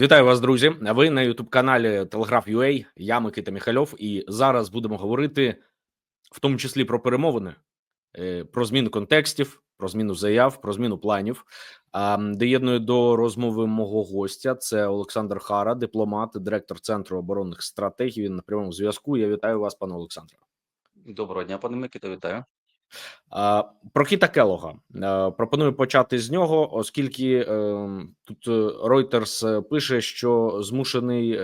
Вітаю вас, друзі. Ви на youtube каналі Телеграф.ua, Я Микита Міхальов, і зараз будемо говорити в тому числі про перемовини, е, про зміну контекстів, про зміну заяв, про зміну планів. Доєдную до розмови мого гостя. Це Олександр Хара, дипломат, директор центру оборонних стратегій. Він на прямому зв'язку. Я вітаю вас, пане Олександре. Доброго дня, пане Микита, вітаю. Про Кіта Келога Е, пропоную почати з нього, оскільки е, тут е, Reuters пише, що змушений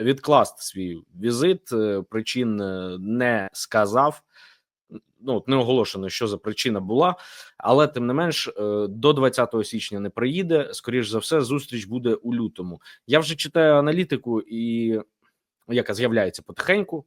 відкласти свій візит. Причин не сказав. Ну не оголошено, що за причина була, але тим не менш до 20 січня не приїде. Скоріш за все, зустріч буде у лютому. Я вже читаю аналітику, і яка з'являється потихеньку,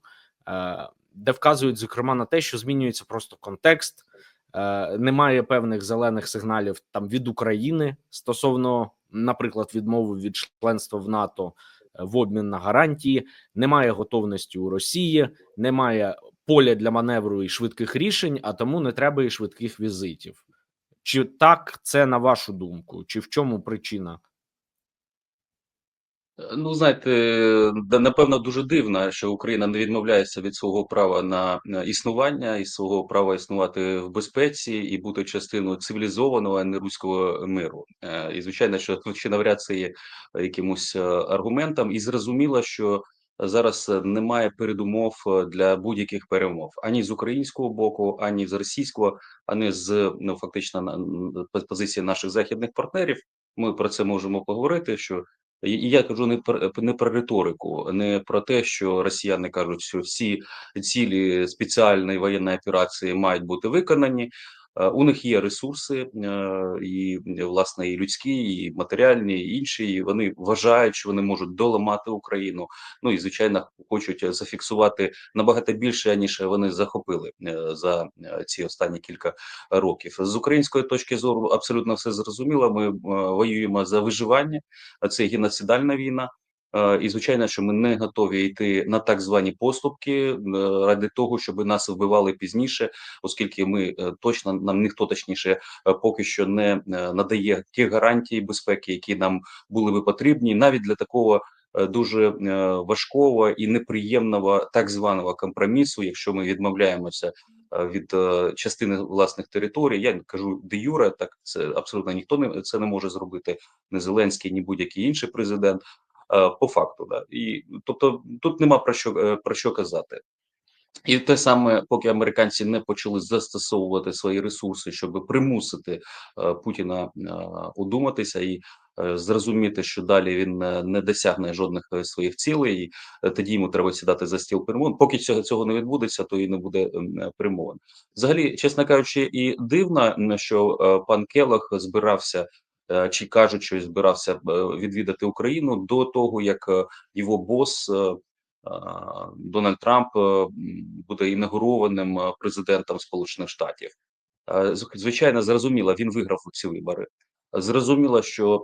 де вказують зокрема на те, що змінюється просто контекст. Е, Немає певних зелених сигналів там від України стосовно, наприклад, відмови від членства в НАТО е, в обмін на гарантії. Немає готовності у Росії, немає поля для маневру і швидких рішень, а тому не треба і швидких візитів. Чи так це на вашу думку? Чи в чому причина? Ну, знаєте, напевно, дуже дивно, що Україна не відмовляється від свого права на існування і свого права існувати в безпеці і бути частиною цивілізованого, а не руського миру. Е, І звичайно, що тут ще навряд це є якимось е, аргументом, і зрозуміло, що зараз немає передумов е, для будь-яких перемов ані з українського боку, ані з російського, ані з ну фактично позиції наших західних партнерів. Ми про це можемо поговорити. що І я кажу не про не про риторику, не про те, що росіяни кажуть, що всі цілі спеціальної воєнної операції мають бути виконані. Е, У них є ресурси, е, і власне і людські, і матеріальні, і інші. І вони вважають, що вони можуть доламати Україну. Ну і звичайно, хочуть зафіксувати набагато більше ніж вони захопили е, за ці останні кілька років. З української точки зору абсолютно все зрозуміло. Ми воюємо за виживання, це геноцидальна війна. Е, І звичайно, що ми не готові йти на так звані поступки е, ради того, щоб нас вбивали пізніше, оскільки ми е, точно нам ніхто точніше поки що не надає ті гарантії безпеки, які нам були би потрібні, навіть для такого. Дуже важкого і неприємного так званого компромісу, якщо ми відмовляємося від частини власних територій. Я кажу де юре, так це абсолютно ніхто не це не може зробити. Не Зеленський, ні будь-який інший президент. Е, По факту, да і тобто тут нема про що е, про що казати. І те саме, поки американці не почали застосовувати свої ресурси, щоб примусити е, Путіна удуматися і зрозуміти, що далі він не досягне жодних своїх цілей, і тоді йому треба сідати за стіл перемовин. Поки цього цього не відбудеться, то і не буде перемовин. Взагалі, чесно кажучи, і дивно, що пан Келах збирався. Е, Чи кажуть, що збирався е, відвідати Україну до того, як е, його бос Дональд Трамп буде інаугурованим е, президентом Сполучених Штатів. Звичайно, зрозуміло, він виграв у ці вибори. Зрозуміло, що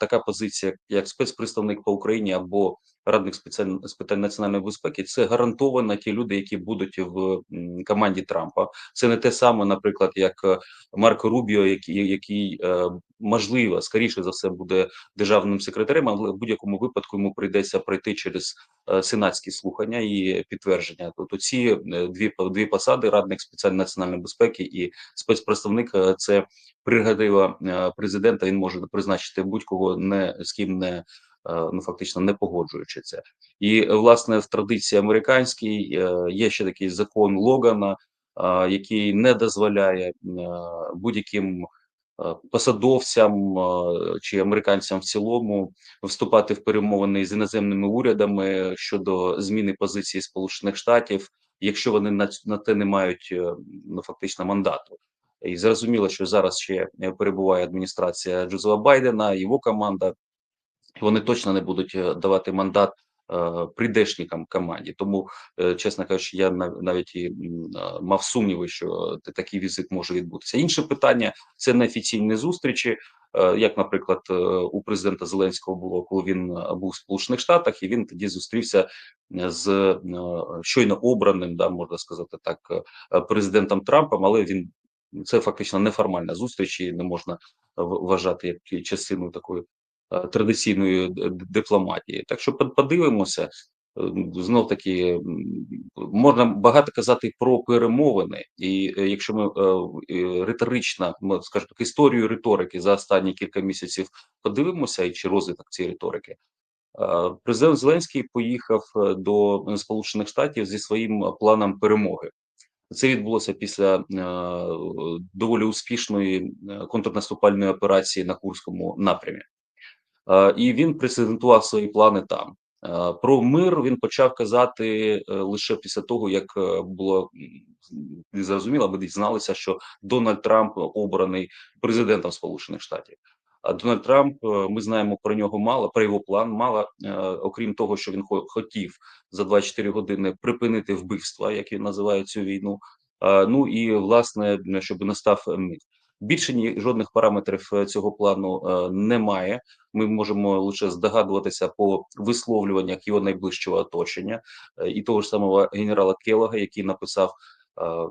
така позиція, як спецпредставник по Україні або радник з питань національної безпеки, це гарантовано ті люди, які будуть в команді Трампа. Це не те саме, наприклад, як е, Марко Рубіо, який, який е, можливо, скоріше за все, буде державним секретарем, але в будь-якому випадку йому прийдеться пройти через е, сенатські слухання і підтвердження. Тобто ці дві дві посади: радник спеціальної національної безпеки і спецпредставник це прерогатива президента. Він може призначити будь-кого не з ким не. Е, Ну, фактично не погоджуючи це, і е, власне в традиції американській е, є ще такий закон Логана, який не дозволяє будь-яким посадовцям чи американцям в цілому вступати в перемовини з іноземними урядами щодо зміни позиції Сполучених Штатів, якщо вони на, те не мають ну фактично мандату. І зрозуміло, що зараз ще перебуває адміністрація Джозефа Байдена, його команда. Вони точно не будуть е, давати мандат е, прийдешникам команді. Тому, е, чесно кажучи, я нав- навіть і мав сумніви, що такий візит може відбутися. Інше питання це неофіційні зустрічі. Як, наприклад, у президента Зеленського було, коли він був в Сполучених Штатах, і він тоді зустрівся з щойно обраним, да можна сказати так, президентом Трампом, але він це фактично неформальна зустріч, і не можна вважати як частиною такої традиційної д- д- дипломатії. Так що подивимося. Знов таки можна багато казати про перемовини, і е, якщо ми е, е, риторично, скажімо так, історію риторики за останні кілька місяців подивимося, і чи розвиток цієї риторики, е, президент Зеленський поїхав е, до Сполучених Штатів зі своїм планом перемоги. Це відбулося після е, доволі успішної е, контрнаступальної операції на Курському напрямі. Е, і він презентував свої плани там. Е, Про мир він почав казати е, лише після того, як було зрозуміло, ми дізналися, що Дональд Трамп обраний президентом Сполучених Штатів. А Дональд Трамп, ми знаємо про нього мало, про його план мало, окрім того, що він хо- хотів за 24 години припинити вбивства, як він називає цю війну. Ну і власне, щоб настав мир. Більше ні жодних параметрів е, цього плану е, немає. Ми можемо лише здогадуватися по висловлюваннях його найближчого оточення е, і того ж самого генерала Келога, який написав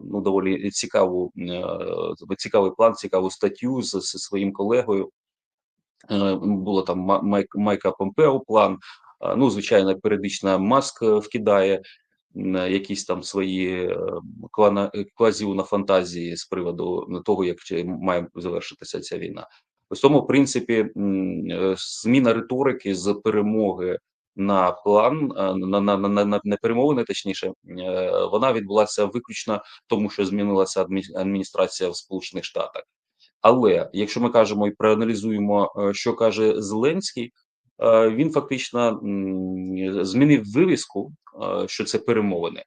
ну доволі цікаву е, цікавий план, цікаву статтю з, з своїм колегою. Було там Майк, Майка Помпео план. Ну, звичайно, періодично Маск вкидає якісь там свої е, клана квазіуна фантазії з приводу того, як має завершитися ця війна. Тому, в принципі, е, зміна риторики з перемоги на план е, на, на, на, на, на перемовини, точніше, е, вона відбулася виключно тому, що змінилася адміністрація в Сполучених Штатах. Але якщо ми кажемо і проаналізуємо, е, що каже Зеленський, е, він фактично змінив вивіску, е, що це перемовини,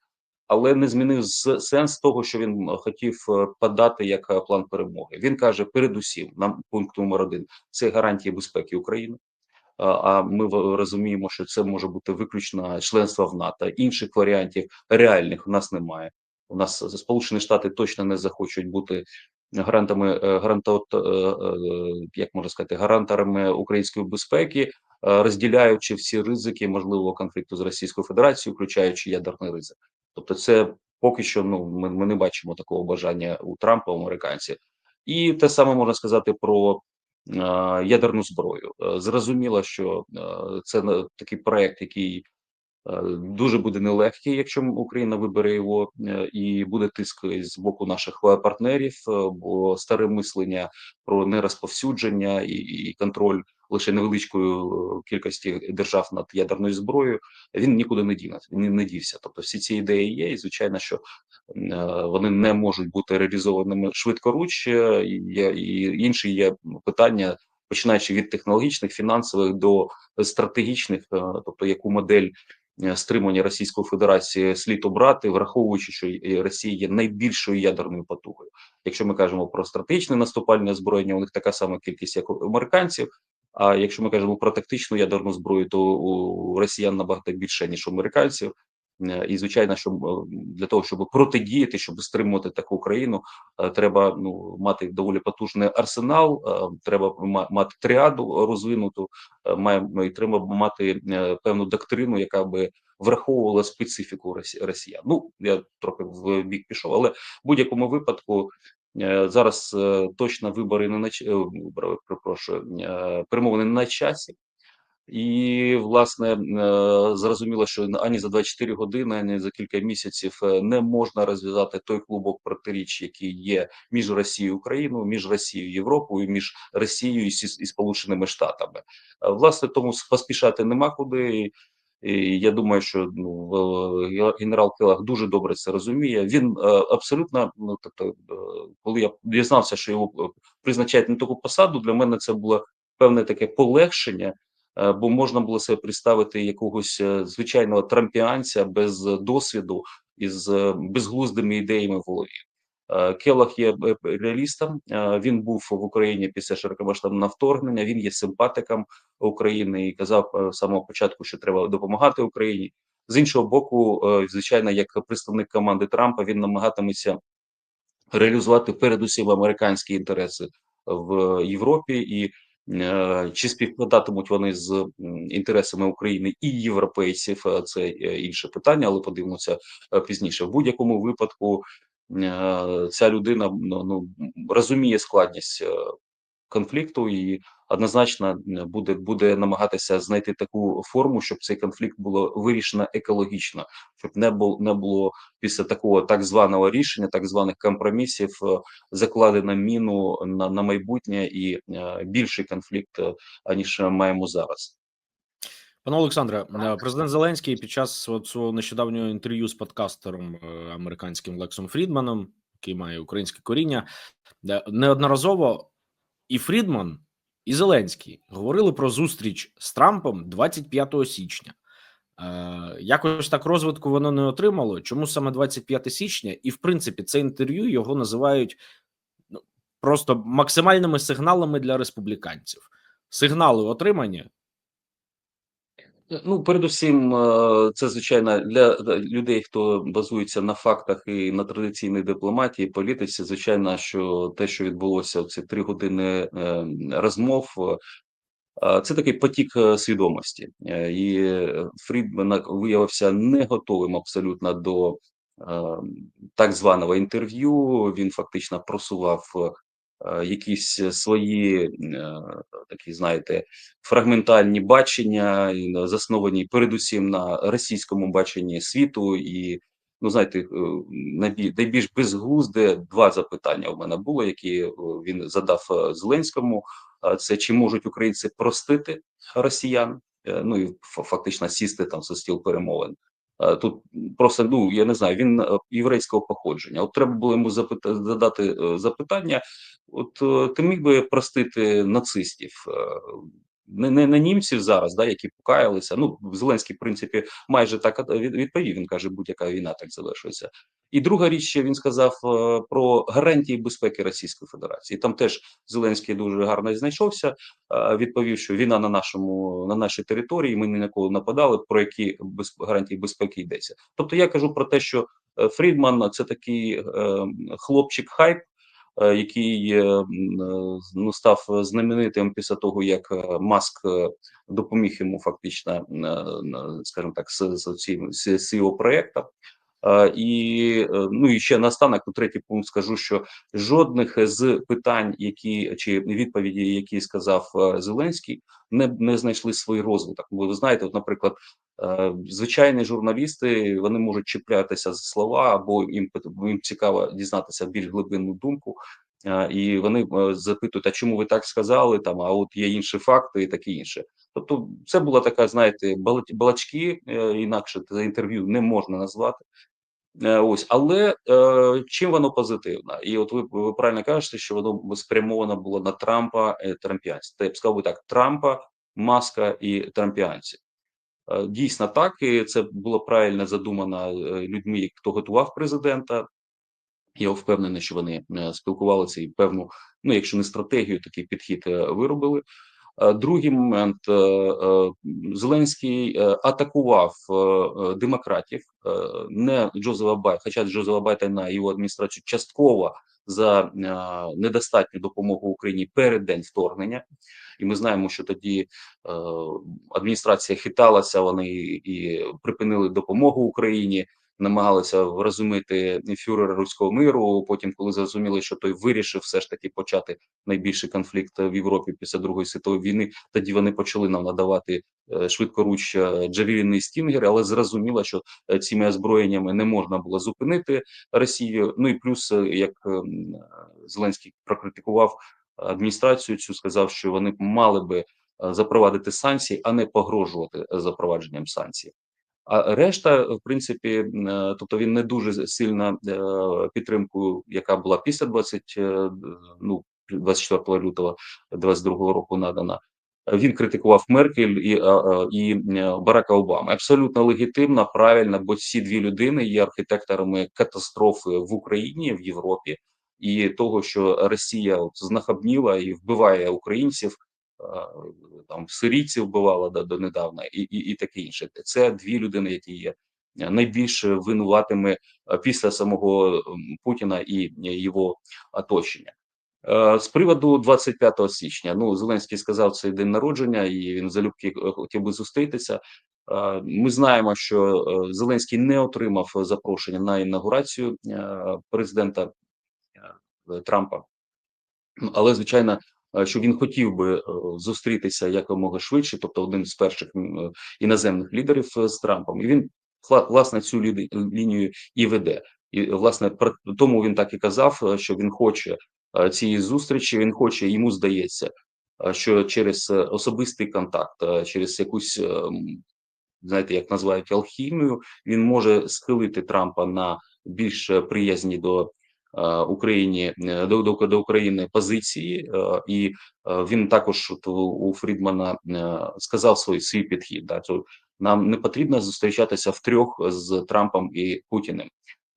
але не змінив сенс того, що він хотів е, подати як е, план перемоги. Він каже: передусім, нам пункт номер один це гарантії безпеки України. А ми розуміємо, що це може бути виключно членство в НАТО. Інших варіантів реальних у нас немає. У нас Сполучені Штати точно не захочуть бути гарантами е, гарантот, е, е, як можна сказати, гаранторами української безпеки, е, розділяючи всі ризики можливого конфлікту з Російською Федерацією, включаючи ядерний ризик. Тобто, це поки що ну ми, ми не бачимо такого бажання у Трампа, у американців, і те саме можна сказати про е, ядерну зброю. Е, Зрозуміло, що е, це такий проект, який е, дуже буде нелегкий, якщо Україна вибере його, е, і буде тиск з боку наших е, партнерів, е, бо старе мислення про нерозповсюдження і, контроль лише невеличкої е, кількості держав над ядерною зброєю, він нікуди не дінеться, не, дівся. Тобто всі ці ідеї є, і звичайно, що е, вони не можуть бути реалізованими швидкоруч. е, І, є- і інші є питання, починаючи від технологічних, фінансових до стратегічних, е, тобто яку модель е, стримування Російської Федерації слід обрати, враховуючи, що Росія є найбільшою ядерною потугою. Якщо ми кажемо про стратегічне наступальне озброєння, у них така сама кількість, як у американців. А якщо ми кажемо про тактичну ядерну зброю, то у росіян набагато більше ніж у американців. Е, І звичайно, щоб е, для того, щоб протидіяти, щоб стримувати таку країну, е, треба ну мати доволі потужний арсенал. Треба ма- мати тріаду розвинуту, е, має і треба мати певну доктрину, яка би враховувала специфіку росі- росіян. Ну я трохи в бік пішов, але в будь-якому випадку. Зараз точно вибори не на ч- перемовини на часі, і власне е, зрозуміло, що ані за 24 години, ані за кілька місяців е, не можна розв'язати той клубок протиріч, який є між Росією і Україною, між Росією і Європою, між Росією і, Сполученими Штатами. Е, Власне, тому поспішати нема куди. І я думаю, що ну генерал Келах дуже добре це розуміє. Він абсолютно ну тобто, коли я дізнався, що його призначають на таку посаду, для мене це було певне таке полегшення. Е, бо можна було себе представити якогось е, звичайного трампіанця без досвіду із е, безглуздими ідеями в голові. Келах є реалістом. Він був в Україні після широкомасштабного вторгнення. Він є симпатиком України і казав з самого початку, що треба допомагати Україні. З іншого боку, звичайно, як представник команди Трампа, він намагатиметься реалізувати передусім американські інтереси в Європі і чи співпадатимуть вони з інтересами України і європейців, е, це е, інше питання, але подивимося е, пізніше. В будь-якому випадку е, ця людина ну, ну розуміє складність е, конфлікту і однозначно буде буде намагатися знайти таку форму, щоб цей конфлікт було вирішено екологічно, щоб не було не було після такого так званого рішення, так званих компромісів, е, закладено міну на, на майбутнє і е, більший конфлікт е, аніж маємо зараз. Пане Олександре, е, президент Зеленський під час свого нещодавнього інтерв'ю з подкастером е, американським Лексом Фрідманом, який має українське коріння, неодноразово і Фрідман, і Зеленський говорили про зустріч з Трампом 25 січня. Е, якось так розвитку воно не отримало. Чому саме 25 січня? І в принципі, це інтерв'ю його називають ну, просто максимальними сигналами для республіканців. Сигнали отримані. Ну, передусім, е, це звичайно для людей, хто базується на фактах і на традиційній дипломатії, політиці. Звичайно, що те, що відбулося в ці три години е, розмов, е, це такий потік свідомості, і Фрідман виявився не готовим абсолютно до так званого інтерв'ю. Він фактично просував якісь свої е, такі, знаєте, фрагментальні бачення, засновані передусім на російському баченні світу, і ну знаєте, е, найбільш безглузде два запитання у мене було, які він задав Зеленському. Це чи можуть українці простити росіян? Ну і фактично сісти там за стіл перемовин. Тут просто ну я не знаю, він єврейського походження. От треба було йому запитати задати запитання, От е, ти міг би простити нацистів, е, не не, не німців зараз, да, які покаялися. Ну Зеленський, в принципі, майже так відповів. Він каже, будь-яка війна так завершується. І друга річ, що він сказав е, про гарантії безпеки Російської Федерації. Там теж Зеленський дуже гарно знайшовся. Відповів, що війна на нашому на нашій території. Ми ні на кого нападали. Про які без гарантії безпеки йдеться. Тобто, я кажу про те, що Фрідман це такий хлопчик хайп. Е, який е, ну став знаменитим після того, як е, маск допоміг йому фактично, скажімо так, з, з, з, з його проєктом. І ну і ще наостанок, у третій пункт скажу, що жодних з питань, які чи відповіді, які сказав Зеленський, не не знайшли свій розвиток. Бо ви знаєте, от, наприклад, звичайні журналісти вони можуть чіплятися за слова, або їм їм цікаво дізнатися більш глибинну думку. І вони запитують, а чому ви так сказали? Там а от є інші факти, і таке інше. Тобто, це була така, знаєте, балачки, е, інакше це інтерв'ю не можна назвати. Е, ось, але е, чим воно позитивне? І от ви ви правильно кажете, що воно спрямовано було на Трампа і Трампіанці. Та я б сказав би так: Трампа, Маска і Трампіанці. Е, дійсно так, і це було правильно задумано е, людьми, хто готував президента. Я впевнений, що вони спілкувалися і певну, ну якщо не стратегію, такий підхід виробили. Е, другий момент е, е, Зеленський атакував демократів, не Джозефа Бай, хоча Джозефа Байдена і його адміністрацію частково за недостатню допомогу Україні перед день вторгнення, і ми знаємо, що тоді адміністрація хиталася. Вони і припинили допомогу Україні намагалися врозумити фюрера руського миру. Потім, коли зрозуміли, що той вирішив все ж таки почати найбільший конфлікт в Європі після другої світової війни, тоді вони почали нам надавати е, швидкоруч джавеліни і стінгери, але зрозуміло, що е, цими озброєннями не можна було зупинити Росію. Ну і плюс е, як ем, Зеленський прокритикував адміністрацію, цю сказав, що вони мали би запровадити санкції, а не погрожувати запровадженням санкцій. А решта, в принципі, е, тобто він не дуже сильна е, підтримку, яка була після 20, е, ну 24 лютого 22 року надана. Він критикував Меркель і і Барака Обами. Абсолютно легітимна, правильна, бо ці дві людини є архітекторами катастрофи в Україні в Європі і того, що Росія от знахабніла і вбиває українців там сирійців вбивала до, донедавна, і, і і таке інше. Це дві людини, які є найбільш винуватими після самого Путіна і його оточення. З приводу 25 січня, ну Зеленський сказав цей день народження, і він залюбки е, хотів би зустрітися. Ми знаємо, що е, Зеленський не отримав запрошення на інаугурацію е, президента Трампа, але звичайно е, що він хотів би е, зустрітися якомога швидше, тобто один з перших е, іноземних лідерів е, з Трампом, і він вла- власне цю лінію і веде. І власне тому він так і казав, е, що він хоче е, цієї зустрічі. Він хоче, йому здається, е, що через е, особистий контакт, е, через якусь е, знаєте, як називають алхімію, він може схилити Трампа на більш е, приязні до е, Україні е, до, до, до України позиції, е, і е, він також у, Фрідмана е, сказав свій свій підхід. Да, що нам не потрібно зустрічатися втрьох з Трампом і Путіним.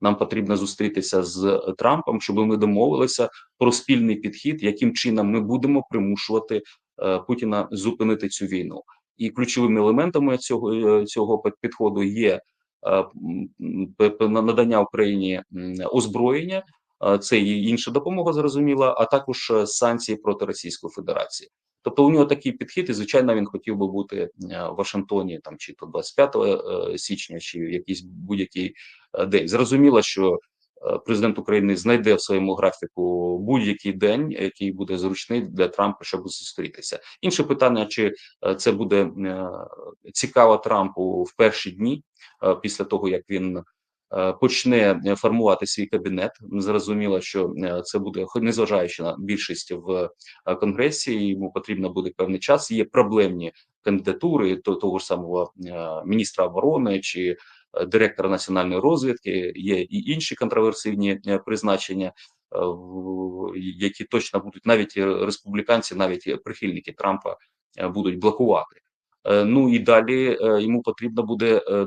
Нам потрібно зустрітися з Трампом, щоб ми домовилися про спільний підхід, яким чином ми будемо примушувати е, Путіна зупинити цю війну. І ключовими елементами цього е, цього підходу є е, надання Україні озброєння, е, це і інша допомога, зрозуміла, а також е, санкції проти Російської Федерації. Тобто у нього такий підхід, і звичайно, він хотів би бути е, в Вашингтоні там чи то 25 е, січня, чи в якийсь будь-який е, день. Зрозуміло, що е, президент України знайде в своєму графіку будь-який день, який буде зручний для Трампа, щоб зустрітися. Інше питання: чи е, це буде е, цікаво Трампу в перші дні е, після того, як він е, почне е, формувати свій кабінет. Зрозуміло, що е, це буде незважаючи на більшість в е, конгресі. Йому потрібно буде певний час. Є проблемні кандидатури того ж самого е, міністра оборони чи е, директора національної розвідки. Є і інші контроверсивні е, призначення. е, Які точно будуть навіть е, республіканці, навіть е, прихильники Трампа е, будуть блокувати. Е, Ну і далі е, йому потрібно буде е,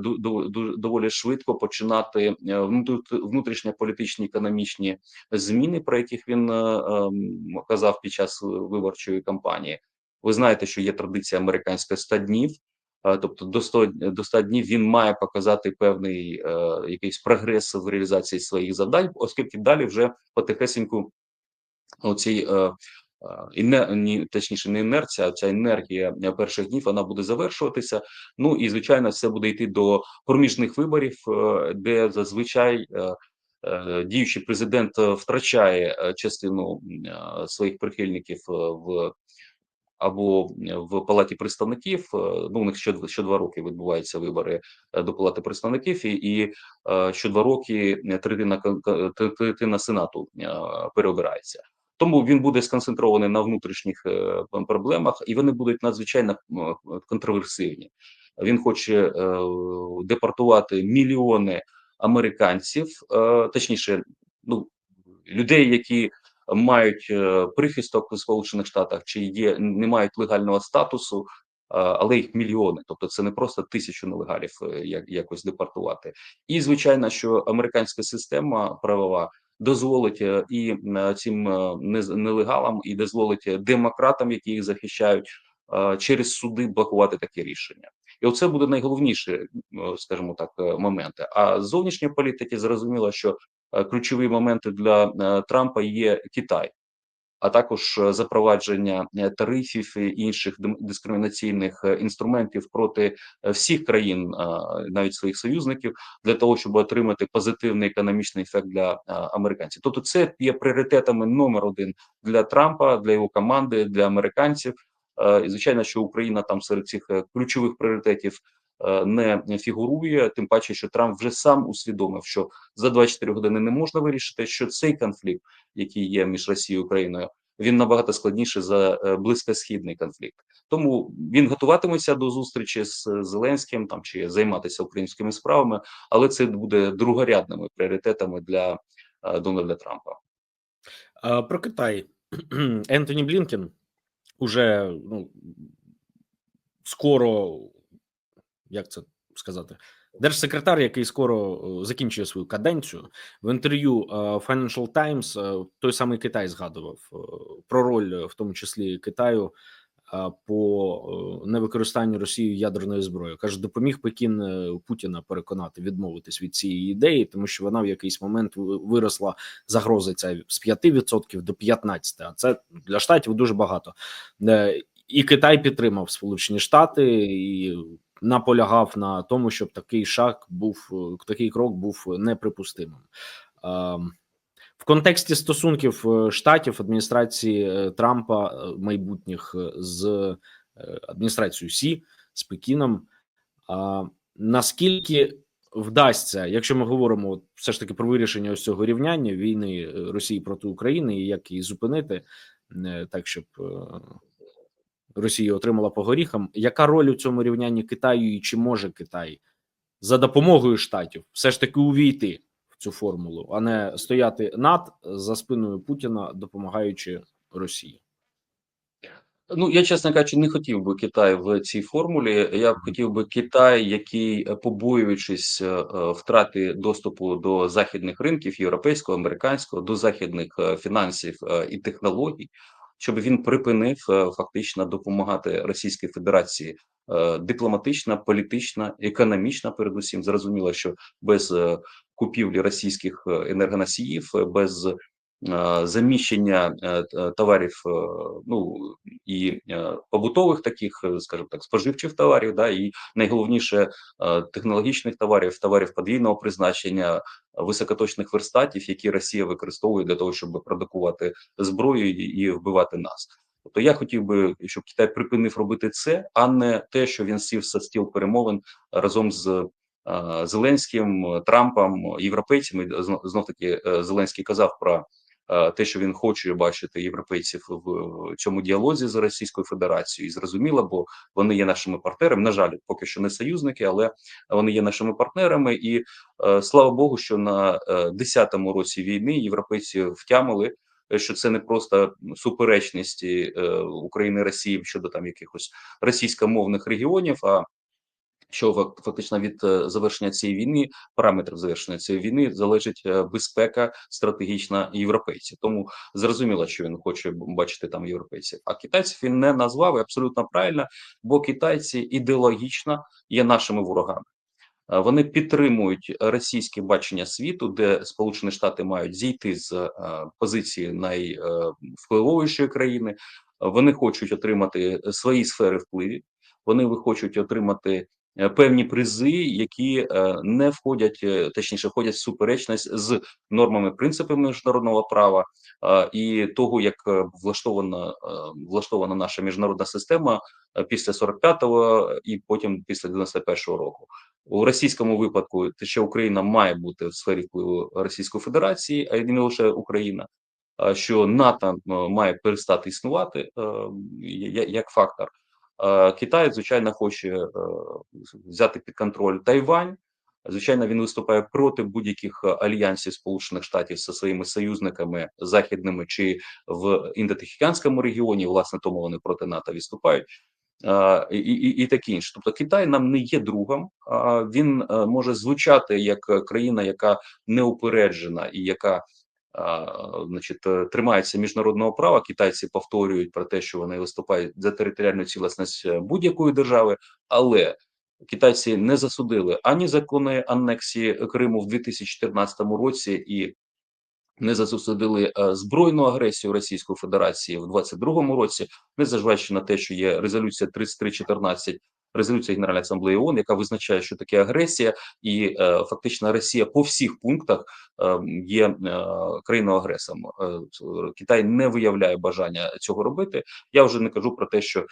доволі швидко починати внутрі- внутрішньополітичні економічні зміни, про яких він ем, казав під час виборчої кампанії. Ви знаєте, що є традиція американська 100 днів. Тобто до 100, до 100 днів він має показати певний якийсь прогрес в реалізації своїх завдань, оскільки далі вже потихесеньку оцій е, е, інер, ні, точніше, не інерція, а ця енергія е, перших днів вона буде завершуватися. Ну і звичайно, все буде йти до проміжних виборів, е, де зазвичай діючий президент втрачає частину своїх прихильників в. Або в палаті представників, ну у них що, що два роки відбуваються вибори до палати представників, і, і що два роки третина третина сенату переобирається. Тому він буде сконцентрований на внутрішніх е, проблемах, і вони будуть надзвичайно контроверсивні. Він хоче е, депортувати мільйони американців, е, точніше, ну людей, які мають прихисток у Сполучених Штатах, чи є не мають легального статусу, але їх мільйони. Тобто, це не просто тисячу нелегалів як якось депортувати. І звичайно, що американська система правова дозволить е, і е, цим е, нелегалам, і дозволить демократам, які їх захищають, через суди блокувати такі рішення. І оце буде найголовніше, скажімо так, моменти. А з зовнішньої політики зрозуміло, що ключові моменти для Трампа є Китай, а також е, запровадження е, тарифів і інших дискримінаційних е, інструментів проти всіх країн, навіть своїх союзників, для того, щоб отримати позитивний економічний ефект для американців. Тобто, це є пріоритетами номер один для Трампа, для його команди, для американців. І звичайно, що Україна там серед цих ключових пріоритетів не фігурує. Тим паче, що Трамп вже сам усвідомив, що за 24 години не можна вирішити, що цей конфлікт, який є між Росією і Україною, він набагато складніший за е, близькосхідний конфлікт. Тому він готуватиметься до зустрічі з Зеленським там чи займатися українськими справами, але це буде другорядними пріоритетами для е, Дональда Трампа. Е, Про Китай Ентоні Блінкен уже ну, скоро, як це сказати, держсекретар, який скоро е, закінчує свою каденцію, в інтерв'ю е, Financial Times е, той самий Китай згадував про роль, в тому числі Китаю. По невикористанню Росією ядерної зброї каже, допоміг Пекін Путіна переконати відмовитись від цієї ідеї, тому що вона в якийсь момент виросла загроза ця з 5% до 15%, а це для штатів дуже багато. І Китай підтримав Сполучені Штати і наполягав на тому, щоб такий шаг був е, такий крок був неприпустимим. Ем, В контексті стосунків е, штатів адміністрації е, Трампа е, майбутніх е, з е, адміністрацією Сі з Пекіном. Наскільки вдасться, якщо ми говоримо все ж таки про вирішення ось цього рівняння війни е, Росії проти України і як її зупинити, е, так щоб е, Росія отримала по горіхам, яка роль у цьому рівнянні Китаю і чи може Китай за допомогою штатів все ж таки увійти в цю формулу, а не стояти над за спиною Путіна, допомагаючи Росії? Ну, я, чесно кажучи, не хотів би Китай в цій формулі. Я б хотів би Китай, який, е, побоюючись е, е, втрати доступу до західних ринків, європейського, американського, до західних фінансів і технологій, щоб він припинив е, фактично допомагати Російській Федерації е, дипломатична, політична, економічна, передусім. Зрозуміло, що без е, купівлі російських енергоносіїв, без заміщення е, товарів, е, ну і е, побутових таких, е, скажімо так, споживчих товарів, да, і найголовніше е, технологічних товарів, товарів подвійного призначення, високоточних верстатів, які Росія використовує для того, щоб продукувати зброю і, вбивати нас. Тобто я хотів би, щоб Китай припинив робити це, а не те, що він сів за стіл перемовин разом з е, Зеленським, Трампом, європейцями. Знов таки Зеленський казав про е, те, що він хоче бачити європейців в цьому діалозі з Російською Федерацією, і зрозуміло, бо вони є нашими партнерами. На жаль, поки що не союзники, але вони є нашими партнерами. І е, слава Богу, що на е, 10-му році війни європейці втямили. е, Що це не просто суперечності е, України Росії щодо там якихось російськомовних регіонів, а що фак- фактично від е, завершення цієї війни, параметрів завершення цієї війни залежить е, безпека стратегічна європейців. Тому зрозуміло, що він хоче бачити там європейців. А китайців він не назвав і абсолютно правильно, бо китайці ідеологічно є нашими ворогами. Е, Вони підтримують російське бачення світу, де Сполучені Штати мають зійти з позиції найвпливовішої країни. Вони хочуть отримати свої сфери впливу. Вони хочуть отримати певні призи, які е, не входять, е, точніше, входять в суперечність з нормами, принципами міжнародного права е, і того, як е, влаштована е, влаштована наша міжнародна система е, після 45-го і потім після 91-го року. У російському випадку те, що Україна має бути в сфері впливу Російської Федерації, а не лише Україна. Що НАТО е, має перестати існувати е, як фактор. Е, Китай, звичайно, хоче е, взяти під контроль Тайвань. Звичайно, він виступає проти будь-яких альянсів Сполучених Штатів зі своїми союзниками західними чи в індотихоокеанському регіоні. Власне, тому вони проти НАТО виступають. Е, і, і, і таке інше. Тобто Китай нам не є другом. а Він може звучати як країна, яка неупереджена і яка значить, е, тримається міжнародного права. Китайці повторюють про те, що вони виступають за територіальну цілісність е, будь-якої держави, але китайці не засудили ані закони анексії Криму в 2014 році і не засудили е, збройну агресію Російської Федерації в 22-му році, незважаючи на те, що є резолюція 3314, резолюція Генеральної асамблеї ООН, яка визначає, що таке агресія, і е, фактично Росія по всіх пунктах е, є е, країною агресором. Е, Китай не виявляє бажання цього робити. Я вже не кажу про те, що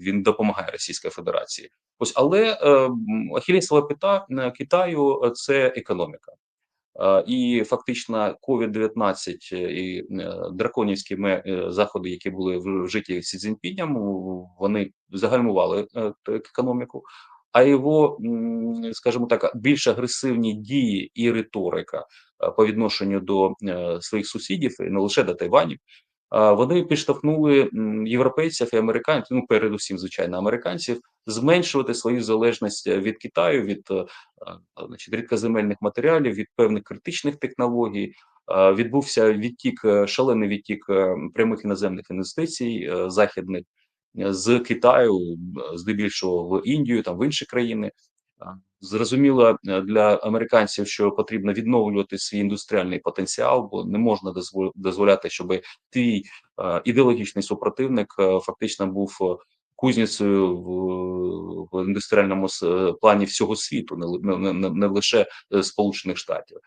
він допомагає Російській Федерації. Ось але м, ахілесова пята Китаю це економіка. Е, І фактично COVID-19 і е, драконівські е, заходи, які були вжиті Сі Цзіньпінем, вони загальмували е, економіку. А його, скажімо так, більш агресивні дії і риторика е, по відношенню до е, своїх сусідів, і не лише до Тайванів, вони підштовхнули європейців і американців, ну передусім, звичайно, американців, зменшувати свою залежність е, від Китаю, від е, значить, рідкоземельних матеріалів, від певних критичних технологій. Відбувся відтік, е, шалений відтік прямих іноземних інвестицій західних з Китаю, здебільшого в Індію, там в інші країни. Зрозуміло е, для американців, що потрібно відновлювати свій індустріальний потенціал, бо не можна дозвол- дозволяти, щоб твій е, ідеологічний супротивник е, фактично був кузницею в, індустріальному плані всього світу, не, не, не, лише Сполучених Штатів.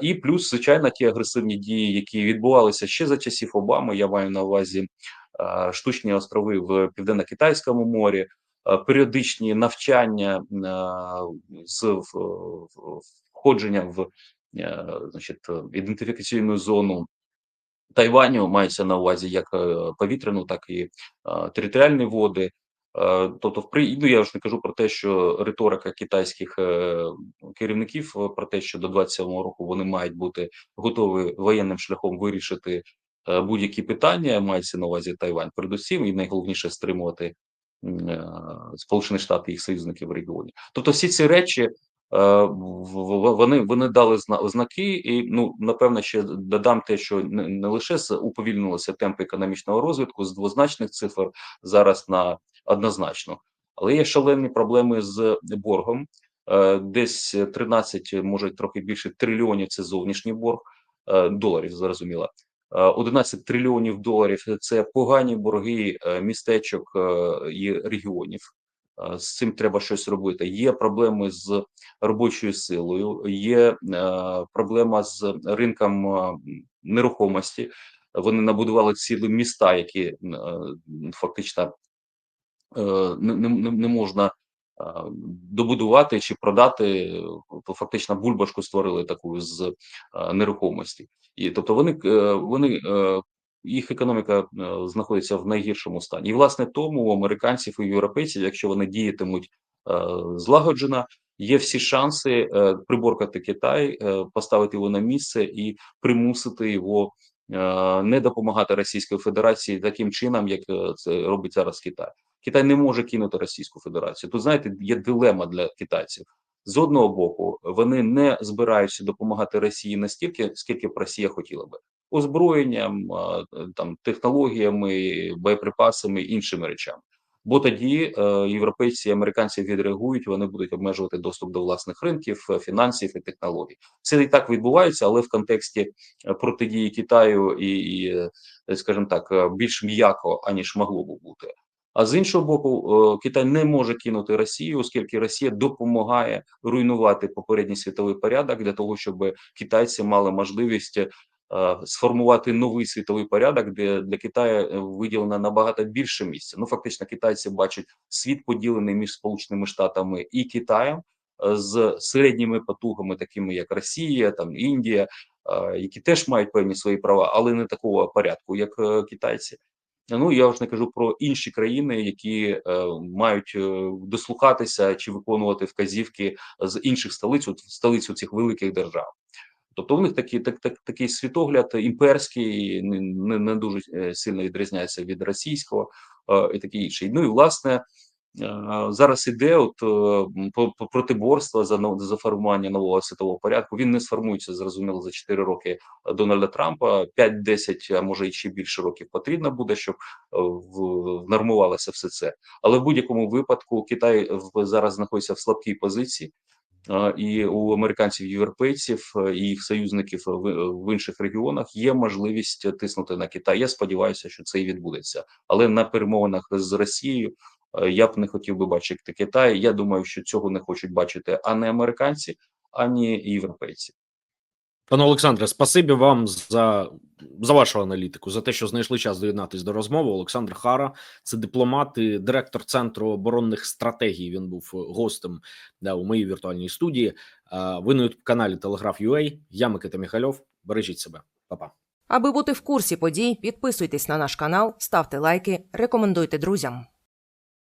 І плюс, звичайно, ті агресивні дії, які відбувалися ще за часів Обами. Я маю на увазі штучні острови в Південно-Китайському морі, періодичні навчання е, з входження в е, значить, ідентифікаційну зону Тайваню мається на увазі як е, повітряну, так і е, територіальні води. Е, Тобто, в ну я ж не кажу про те, що риторика китайських е, керівників е, про те, що до 27-го року вони мають бути готові воєнним шляхом вирішити е, будь-які питання. Мається на увазі Тайвань, передусім, і найголовніше стримувати е, Сполучені Штати їх союзників в регіоні. Тобто, всі ці речі Е, вони вони дали зна- знаки, і ну напевно ще додам те, що не, лише уповільнилися темпи економічного розвитку з двозначних цифр зараз на однозначно, але є шалені проблеми з боргом. Е, Десь 13, може трохи більше трильйонів це зовнішній борг е, доларів, зрозуміло. Е, 11 трильйонів доларів це погані борги е, містечок е, і регіонів. Е, З цим треба щось робити. Є проблеми з робочою силою, є проблема з ринком нерухомості. Вони набудували цілі міста, які фактично не, не, не- можна добудувати чи продати. е, Фактично бульбашку створили таку з е, нерухомості. І тобто вони, е, вони е, їх економіка е, знаходиться в найгіршому стані. І власне тому у американців і європейців, якщо вони діятимуть е, злагоджено, є всі шанси е, приборкати Китай, е, поставити його на місце і примусити його е, не допомагати Російській Федерації таким чином, як е, це робить зараз Китай. Китай не може кинути Російську Федерацію. Тут знаєте, є дилема для китайців. З одного боку, вони не збираються допомагати Росії настільки, скільки б Росія хотіла би озброєнням, там технологіями, боєприпасами, іншими речами. Бо тоді е, європейці і американці відреагують, вони будуть обмежувати доступ до власних ринків, е, фінансів і технологій. Це і так відбувається, але в контексті е, протидії Китаю і, і е, скажімо так, більш м'яко аніж могло би бути. А з іншого боку, е, Китай не може кинути Росію, оскільки Росія допомагає руйнувати попередній світовий порядок для того, щоб китайці мали можливість е, сформувати новий світовий порядок, де для Китаю е, виділено набагато більше місця. Ну фактично, китайці бачать світ поділений між Сполученими Штатами і Китаєм з середніми потугами, такими як Росія, там Індія, які теж мають певні свої права, але не такого порядку, як китайці. Ну я вже не кажу про інші країни, які е, мають е, дослухатися чи виконувати вказівки з інших столиць, столиць цих великих держав. Тобто у них такий так, так, такий світогляд імперський, не, не, дуже е, сильно відрізняється від російського е, і таке інше. Ну і власне зараз іде от е, протиборство за за формування нового світового порядку. Він не сформується зрозуміло за 4 роки Дональда Трампа. 5-10, а може і ще більше років потрібно буде, щоб е, внормувалося все це. Але в будь-якому випадку Китай зараз знаходиться в слабкій позиції. Е, І у американців, європейців е, і союзників в, інших регіонах є можливість тиснути на Китай. Я сподіваюся, що це і відбудеться. Але на перемовинах з Росією е, я б не хотів би бачити Китай. Я думаю, що цього не хочуть бачити ані американці, ані європейці. Пане Олександре, спасибі вам за, за вашу аналітику, за те, що знайшли час доєднатись до розмови. Олександр Хара, це дипломат, і директор центру оборонних стратегій. Він був гостем да, у моїй віртуальній студії. Ви на каналі Телеграф.ua. Я Микита Міхальов. Бережіть себе, Па-па. Аби бути в курсі подій, підписуйтесь на наш канал, ставте лайки, рекомендуйте друзям.